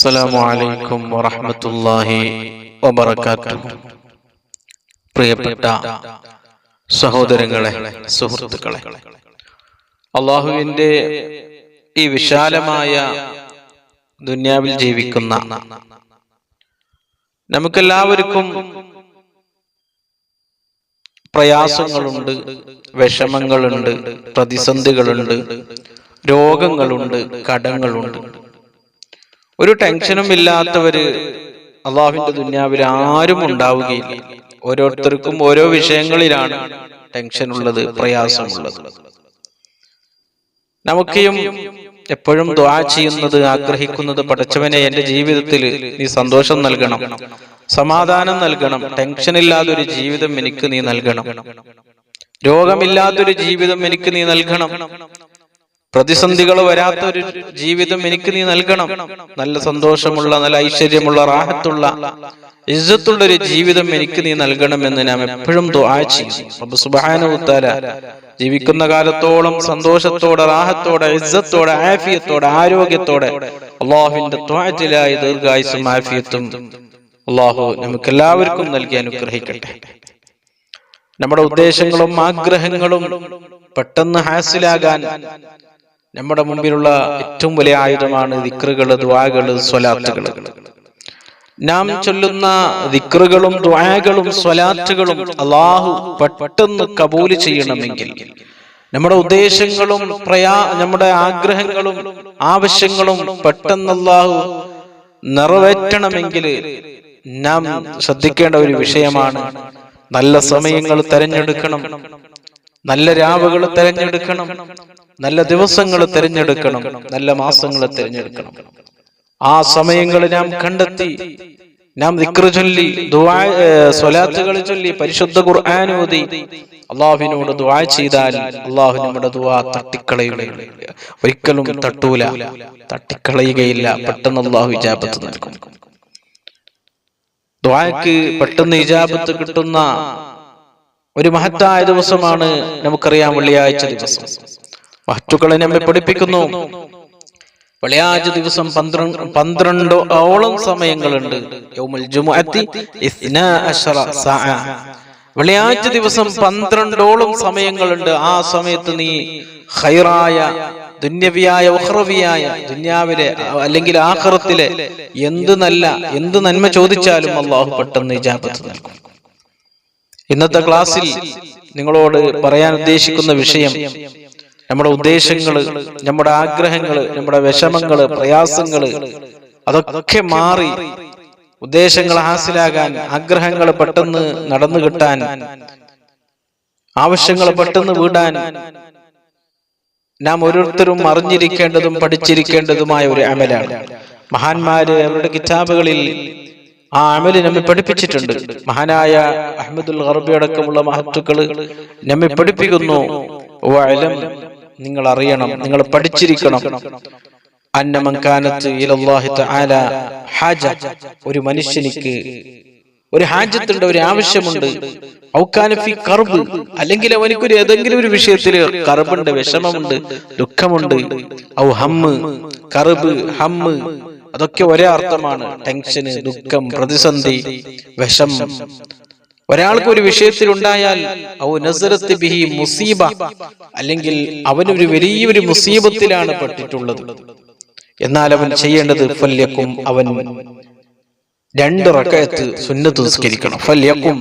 അസ്സലാമു അലൈക്കും വറഹ്മത്തുള്ളാഹി വബറകാതുഹു. പ്രിയപ്പെട്ട സഹോദരങ്ങളെ സുഹൃത്തുക്കളെ അള്ളാഹുവിന്റെ ഈ വിശാലമായ ദുന്യാവിൽ ജീവിക്കുന്ന നമുക്കെല്ലാവർക്കും പ്രയാസങ്ങളുണ്ട് വിഷമങ്ങളുണ്ട് പ്രതിസന്ധികളുണ്ട് രോഗങ്ങളുണ്ട് കടങ്ങളുണ്ട്. ഒരു ടെൻഷനും ഇല്ലാത്തവര് അള്ളാഹുവിന്റെ ദുന്യാവിൽ ആരും ഉണ്ടാവുകയില്ല. ഓരോരുത്തർക്കും ഓരോ വിഷയങ്ങളിലാണ് ടെൻഷൻ ഉള്ളത് പ്രയാസമുള്ളത്. നമുക്കും എപ്പോഴും ദ്വാ ചെയ്യുന്നത് ആഗ്രഹിക്കുന്നത് പഠിച്ചവനെ എന്റെ ജീവിതത്തിൽ നീ സന്തോഷം നൽകണം സമാധാനം നൽകണം ടെൻഷൻ ഇല്ലാതൊരു ജീവിതം എനിക്ക് നീ നൽകണം രോഗമില്ലാത്തൊരു ജീവിതം എനിക്ക് നീ നൽകണം പ്രതിസന്ധികൾ വരാത്ത ഒരു ജീവിതം എനിക്ക് നീ നൽകണം. നല്ല സന്തോഷമുള്ള നല്ല ഐശ്വര്യമുള്ള റാഹത്തുള്ള ഇജ്ജത്തുള്ള ഒരു ജീവിതം എനിക്ക് നീ നൽകണം എന്ന് ഞാൻ എപ്പോഴും സുബാനുത്താല ജീവിക്കുന്ന കാലത്തോളം സന്തോഷത്തോടെ റാഹത്തോടെ ഇജ്ജത്തോടെ ആഫിയത്തോടെ ആരോഗ്യത്തോടെ അള്ളാഹുവിന്റെ ത്വാറ്റിലായ ദീർഘായുസും ആഫിയത്തും അള്ളാഹു നമുക്ക് എല്ലാവർക്കും നൽകി അനുഗ്രഹിക്കട്ടെ. നമ്മുടെ ഉദ്ദേശങ്ങളും ആഗ്രഹങ്ങളും പെട്ടെന്ന് ഹാസിലാകാൻ നമ്മുടെ മുമ്പിലുള്ള ഏറ്റവും വലിയ ആയുധമാണ് ദിക്റുകൾ ദ്വാകൾ സ്വലാത്തുകൾ. നാം ചൊല്ലുന്ന ദിക്റുകളും ദ്വാകളും സ്വലാത്തുകളും അള്ളാഹു പെട്ടെന്ന് കബൂൽ ചെയ്യണമെങ്കിൽ നമ്മുടെ ഉദ്ദേശങ്ങളും പ്രയാ നമ്മുടെ ആഗ്രഹങ്ങളും ആവശ്യങ്ങളും പെട്ടെന്ന് അള്ളാഹു നിറവേറ്റണമെങ്കിൽ നാം ശ്രദ്ധിക്കേണ്ട ഒരു വിഷയമാണ് നല്ല സമയങ്ങൾ തെരഞ്ഞെടുക്കണം. നല്ല രാവുകൾ തെരഞ്ഞെടുക്കണം. നല്ല ദിവസങ്ങൾ തിരഞ്ഞെടുക്കണം നല്ല മാസങ്ങൾ തിരഞ്ഞെടുക്കണം. ആ സമയങ്ങൾ നാം കണ്ടെത്തി നാം ദിക്റ് ചൊല്ലി സ്വലാത്തുകൾ ചൊല്ലി പരിശുദ്ധ ഖുർആൻ ഓതി. അള്ളാഹുവിനോട് ദുവാ ചെയ്താൽ അള്ളാഹു നമ്മുടെ ദുവാ തട്ടിക്കളയുകയില്ല. ഒരിക്കലും തട്ടൂല. തട്ടിക്കളയുകയില്ല. പെട്ടെന്ന് അള്ളാഹു ഇജാബത്ത് നൽകും ദ്വാക്ക് പെട്ടെന്ന് ഇജാബത്ത് കിട്ടുന്ന ഒരു മഹത്തായ ദിവസമാണ് നമുക്കറിയാം വെള്ളിയാഴ്ച ദിവസം. മഹറ്റുക്കളെ നമ്മെ പഠിപ്പിക്കുന്നു. വെള്ളിയാഴ്ച ദിവസം പന്ത്രണ്ട് പന്ത്രണ്ട് ഓളം സമയങ്ങളുണ്ട്. വെള്ളിയാഴ്ച ദിവസം പന്ത്രണ്ടോളം സമയങ്ങളുണ്ട്. ആ സമയത്ത് നീ ഹൈറായ ദുന്യവിയായ ഉഹ്റവിയായ ദുന്യാവിലെ അല്ലെങ്കിൽ ആഹ്റത്തിലെ എന്ത് നല്ല എന്ത് നന്മ ചോദിച്ചാലും അള്ളാഹു പെട്ടെന്ന് ഇജാബത്ത് നൽകും. ഇന്നത്തെ ക്ലാസ്സിൽ നിങ്ങളോട് പറയാൻ ഉദ്ദേശിക്കുന്ന വിഷയം നമ്മുടെ ഉദ്ദേശങ്ങൾ നമ്മുടെ ആഗ്രഹങ്ങൾ നമ്മുടെ വിഷമങ്ങൾ പ്രയാസങ്ങൾ അതൊക്കെ മാറി ഉദ്ദേശങ്ങൾ ഹാസിലാകാൻ ആഗ്രഹങ്ങൾ പെട്ടെന്ന് നടന്നു കിട്ടാൻ ആവശ്യങ്ങൾ പെട്ടെന്ന് വീടാൻ നാം ഓരോരുത്തരും അറിഞ്ഞിരിക്കേണ്ടതും പഠിച്ചിരിക്കേണ്ടതുമായ ഒരു അമലാണ്. മഹാന്മാര് അവരുടെ കിതാബുകളിൽ ആ അമൽ നമ്മെ പഠിപ്പിച്ചിട്ടുണ്ട്. മഹാനായ അഹമ്മദുൽ ഗർബി അടക്കമുള്ള മഹത്തുക്കൾ നമ്മെ പഠിപ്പിക്കുന്നു. നിങ്ങൾ അറിയണം നിങ്ങൾ പഠിച്ചിരിക്കണം. അന്നമങ്കാനത്ത് ഹാജ. ഒരു മനുഷ്യനിക്ക് ഒരു ഹാജത്തുണ്ട് ഒരു ആവശ്യമുണ്ട്. ഔക്കാനഫി കർബ്. അല്ലെങ്കിൽ അവനിക്ക് ഒരു ഏതെങ്കിലും ഒരു വിഷയത്തിൽ കർബുണ്ട് വിഷമമുണ്ട് ദുഃഖമുണ്ട്. ഔ ഹമ്മ് കർബ് ഹമ്മ്. അതൊക്കെ ഒരേ അർത്ഥമാണ്. ടെൻഷന് ദുഃഖം പ്രതിസന്ധി വിഷം. ഒരാൾക്ക് ഒരു വിഷയത്തിൽ ഉണ്ടായാൽ ബിഹി മുസീബ. അല്ലെങ്കിൽ അവനൊരു വലിയൊരു മുസീബത്തിലാണ് പെട്ടിട്ടുള്ളത്. എന്നാൽ അവൻ ചെയ്യേണ്ടത് ഫല്യക്കും അവൻ രണ്ട് റക്കയത്ത് സുന്നത്ത് നിസ്കരിക്കണം. ഫല്യക്കും.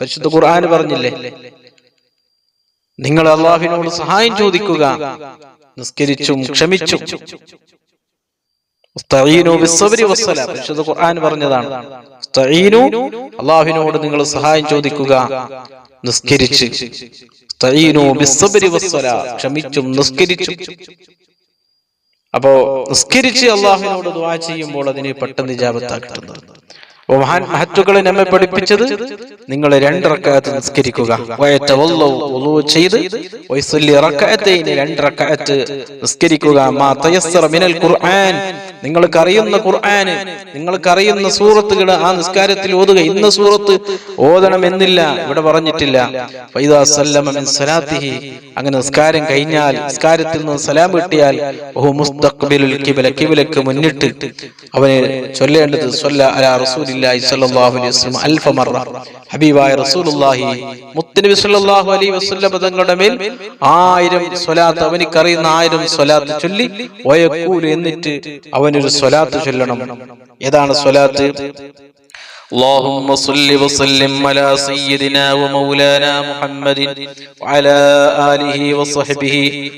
പരിശുദ്ധ ഖുർആൻ പറഞ്ഞില്ലേ? നിങ്ങൾ അള്ളാഹുവിനോട് സഹായം ചോദിക്കുക. നിസ്കരിച്ചും ക്ഷമിച്ചും. പരിശുദ്ധ ഖുർആൻ പറഞ്ഞതാണ്. അള്ളാഹുവിനോട് നിങ്ങൾ സഹായം ചോദിക്കുക. നിസ്കരിച്ച്. ക്ഷമിച്ചും നിസ്കരിച്ചും. അപ്പോ നിസ്കരിച്ച് അള്ളാഹുവിനോട് ദുആ ചെയ്യുമ്പോൾ അതിനെ പെട്ടെന്ന് ഇജാബത്താ കിട്ടുന്നത് അപ്പൊ മഹാൻ മഹത്തുക്കളെ നമ്മെ പഠിപ്പിച്ചത് നിങ്ങൾ രണ്ട് റക്കായത്ത് നിസ്കരിക്കുക. ചെയ്ത് രണ്ട് റക്കായത്ത് നിസ്കരിക്കുക. മാ തയസ്സറ മിനൽ ഖുർആൻ നിങ്ങൾക്ക് അറിയുന്ന ഖുർആന് നിങ്ങൾക്ക് അറിയുന്ന സൂറത്തുകൾ ആ നിസ്കാരത്തിൽ ഓതുക. ഇന്ന സൂറത്ത് ഓതണം എന്നില്ല ഇവിടെ പറഞ്ഞിട്ടില്ല. അങ്ങനെ നിസ്കാരം കഴിഞ്ഞാൽ നിസ്കാരത്തിൽ നിന്ന് സലാം കിട്ടിയാൽ കിബിലക്ക് മുന്നിട്ട് അവന് ചൊല്ലേണ്ടത് ഹബീബായ റസൂലുള്ളാഹി മുത്തനബി സ്വല്ലല്ലാഹു അലൈഹി വസല്ലം തങ്ങളുടെ മേൽ ആയിരം സ്വലാത്ത് അവനിക്ക് അറിയുന്ന ആയിരം സ്വലാത്ത് ചൊല്ലി വയക്കൂൽ എന്നിട്ട് അവനൊരു സ്വലാത്ത് ചൊല്ലണം ഏതാണ് സ്വലാത്ത് اللهم صل وسلم على سيدنا ومولانا محمد وعلى آله وصحبه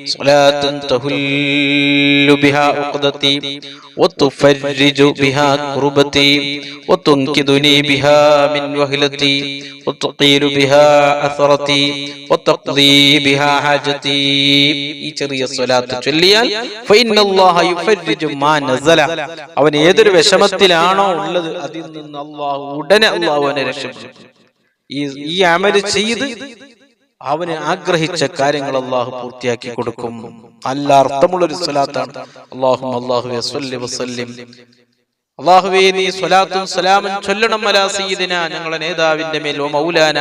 صلاة تهل بها عقدتي وتفرج بها كربتي وتنكدني بها من وهلتي وتقيل بها أثرتي وتقضي بها حاجتي ഈ ചെറിയ സ്വലാത്ത് ചൊല്ലിയാൽ فإن الله يفرج ما نزل അവൻ ഏതൊരു വിഷമത്തിലാണോ ഉള്ളത് അതിൽ നിന്ന് അള്ളാഹു ഉടനെ അള്ളാഹു അവനെ രക്ഷപ്പെടും ഈ ഈ അമല് ചെയ്ത് അവന് ആഗ്രഹിച്ച കാര്യങ്ങൾ അള്ളാഹു പൂർത്തിയാക്കി കൊടുക്കും. നല്ല അർത്ഥമുള്ളൊരു സ്വലാത്താണ്. അള്ളാഹു അള്ളാഹു വസല്ലിം. അള്ളാഹുവേ നീ സ്വലാത്തും സലാമും ചൊല്ലണം അലാ സയ്യിദിന ഞങ്ങളുടെ നേതാവിന്റെ മേൽ ഓ മൗലാന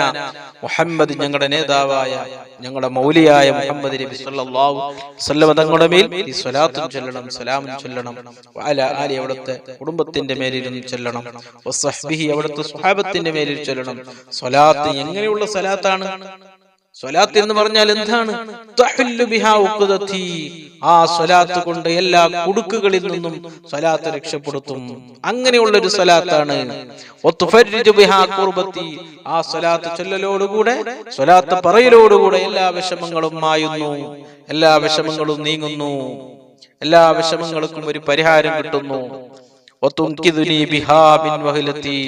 മുഹമ്മദ് ഞങ്ങളുടെ നേതാവായ ഞങ്ങളുടെ മൗലിയായ മുഹമ്മദ് നബി സല്ലല്ലാഹു സല്ലമ തങ്ങളുടെ മേൽ ഈ സ്വലാത്തും ചൊല്ലണം സലാമും ചൊല്ലണം. അല ആലി അവിടുത്തെ കുടുംബത്തിന്റെ മേലിലും ചൊല്ലണം. വസ്സഹ്ബിഹി അവിടുത്തെ സ്വഹാബത്തിന്റെ മേലിൽ ചൊല്ലണം. സ്വലാത്ത് എങ്ങനെയുള്ള സ്വലാത്താണ്? സ്വലാത്ത് എന്ന് പറഞ്ഞാൽ എന്താണ്. ആ സ്വലാത്ത് കൊണ്ട് എല്ലാ കുടുക്കുകളിൽ നിന്നും സ്വലാത്ത് രക്ഷപ്പെടുത്തും അങ്ങനെയുള്ള ഒരു സ്വലാത്താണ്. ആ സ്വലാത്ത് ചൊല്ലലോടുകൂടെ സ്വലാത്ത് പറയലോടുകൂടെ എല്ലാ വിഷമങ്ങളും മായുന്നു എല്ലാ വിഷമങ്ങളും നീങ്ങുന്നു എല്ലാ വിഷമങ്ങൾക്കും ഒരു പരിഹാരം കിട്ടുന്നു വഹലത്തി.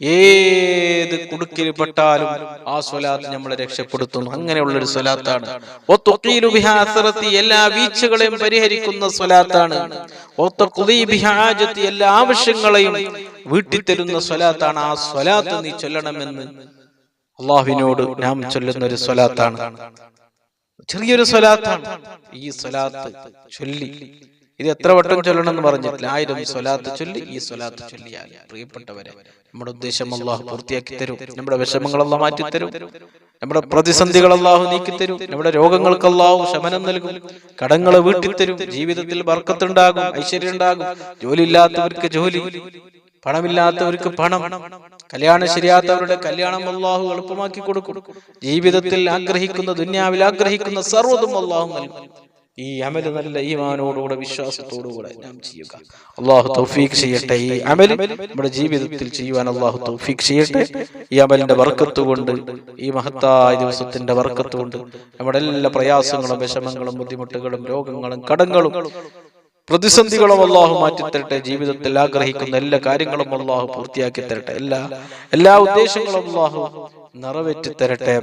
ഏത് കുടുക്കിൽപ്പെട്ടാലും ആ സ്വലാത്ത് നമ്മളെ രക്ഷപ്പെടുത്തുന്നു അങ്ങനെയുള്ള ഒരു സ്വലാത്താണ്. എല്ലാ വീഴ്ചകളെയും പരിഹരിക്കുന്ന സ്വലാത്താണ്. എല്ലാ ആവശ്യങ്ങളെയും വീട്ടിൽ തരുന്ന സ്വലാത്താണ് ആ സ്വലാത്ത് നീ ചൊല്ലണമെന്ന് അള്ളാഹുവിനോട് നാം ചൊല്ലുന്ന ഒരു സ്വലാത്താണ് ചെറിയൊരു സ്വലാത്താണ് ഈ സ്വലാത്ത് ചൊല്ലി ഇത് എത്ര വട്ടം ചൊല്ലണം എന്ന് പറഞ്ഞിട്ടില്ല. ആയിരം സ്വലാത്ത് ചൊല്ലി ഈ സ്വലാത്ത് ചൊല്ലിയാൽ പ്രിയപ്പെട്ടവരെ നമ്മുടെ ഉദ്ദേശം അള്ളാഹു പൂർത്തിയാക്കി തരും. നമ്മുടെ വിഷമങ്ങൾ അള്ളാഹ് മാറ്റി തരും. നമ്മുടെ പ്രതിസന്ധികൾ അള്ളാഹു നീക്കി തരും. നമ്മുടെ രോഗങ്ങൾക്ക് അള്ളാഹു ശമനം നൽകും. കടങ്ങൾ വീട്ടിൽ തരും. ജീവിതത്തിൽ വർക്കത്തുണ്ടാകും ഐശ്വര്യം ഉണ്ടാകും ജോലി ഇല്ലാത്തവർക്ക് ജോലി. പണമില്ലാത്തവർക്ക് പണം. കല്യാണം ശരിയാത്തവരുടെ കല്യാണം അള്ളാഹു എളുപ്പമാക്കി കൊടുക്കും. ജീവിതത്തിൽ ആഗ്രഹിക്കുന്ന ദുന്യാവിൽ ആഗ്രഹിക്കുന്ന സർവതും അള്ളാഹു നൽകും. ഈ അമൽ നല്ല ഈമാനോടുകൂടെ വിശ്വാസത്തോടുകൂടെ നാം ചെയ്യുക. അള്ളാഹു തൗഫീഖ് ചെയ്യട്ടെ ഈ അമൽ നമ്മുടെ ജീവിതത്തിൽ ചെയ്യുവാൻ അള്ളാഹു തൗഫീഖ് ചെയ്യട്ടെ. ഈ അമലിന്റെ വർക്കത്ത് കൊണ്ട് ഈ മഹത്തായ ദിവസത്തിന്റെ വർക്കത്ത് കൊണ്ട് നമ്മുടെ എല്ലാ പ്രയാസങ്ങളും വിഷമങ്ങളും ബുദ്ധിമുട്ടുകളും രോഗങ്ങളും കടങ്ങളും പ്രതിസന്ധികളും അള്ളാഹു മാറ്റിത്തരട്ടെ. ജീവിതത്തിൽ ആഗ്രഹിക്കുന്ന എല്ലാ കാര്യങ്ങളും അള്ളാഹു പൂർത്തിയാക്കി തരട്ടെ. എല്ലാ എല്ലാ ഉദ്ദേശങ്ങളും അള്ളാഹു നിറവേറ്റി തരട്ടെ.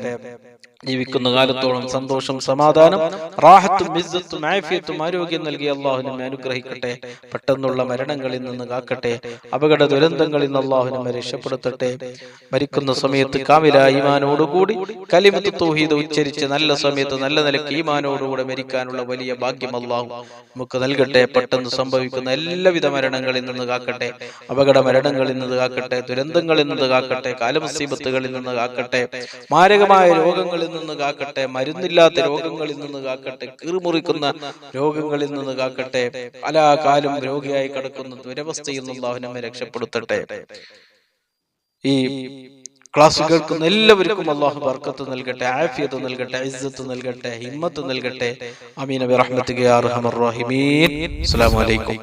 ജീവിക്കുന്ന കാലത്തോളം സന്തോഷം സമാധാനം റാഹത്തും ഇസ്സത്തും ആഫിയത്തും ആരോഗ്യം നൽകി അള്ളാഹു നമ്മെ അനുഗ്രഹിക്കട്ടെ. പെട്ടെന്നുള്ള മരണങ്ങളിൽ നിന്ന് കാക്കട്ടെ. അപകട ദുരന്തങ്ങളിൽ നിന്ന് അള്ളാഹു നമ്മെ രക്ഷപ്പെടുത്തട്ടെ. മരിക്കുന്ന സമയത്ത് കാമില ഈമാനോടുകൂടി കലിമത്ത് തൗഹീദ് ഉച്ചരിച്ച് നല്ല സമയത്ത് നല്ല നിലയ്ക്ക് ഈമാനോടുകൂടെ മരിക്കാനുള്ള വലിയ ഭാഗ്യം അള്ളാഹു നമുക്ക് നൽകട്ടെ. പെട്ടെന്ന് സംഭവിക്കുന്ന എല്ലാവിധ മരണങ്ങളിൽ നിന്ന് കാക്കട്ടെ. അപകട മരണങ്ങളിൽ നിന്ന് കാക്കട്ടെ. ദുരന്തങ്ങളിൽ നിന്ന് കാക്കട്ടെ. കാലമസീബത്തുകളിൽ നിന്ന് കാക്കട്ടെ മാരകമായ രോഗങ്ങളിൽ നിന്ന് കാക്കട്ടെ മരുന്നില്ലാത്ത രോഗങ്ങളിൽ നിന്ന് കാക്കട്ടെ കീറുമുറിക്കുന്ന രോഗങ്ങളിൽ നിന്ന് കാക്കട്ടെ പല കാലം രോഗിയായി കിടക്കുന്ന ദുരവസ്ഥയിൽ നിന്ന് അവൻ നമ്മെ രക്ഷപ്പെടുത്തട്ടെ. ഈ ക്ലാസ് കേൾക്കുന്ന എല്ലാവർക്കും അള്ളാഹു ബർക്കത്ത് നൽകട്ടെ ആഫിയത്ത് നൽകട്ടെ ഇസ്സത്ത് നൽകട്ടെ ഹിമ്മത്ത് നൽകട്ടെ. അമീൻ അബി റഹ്മത്ത് അസ്സലാമു അലൈക്കും.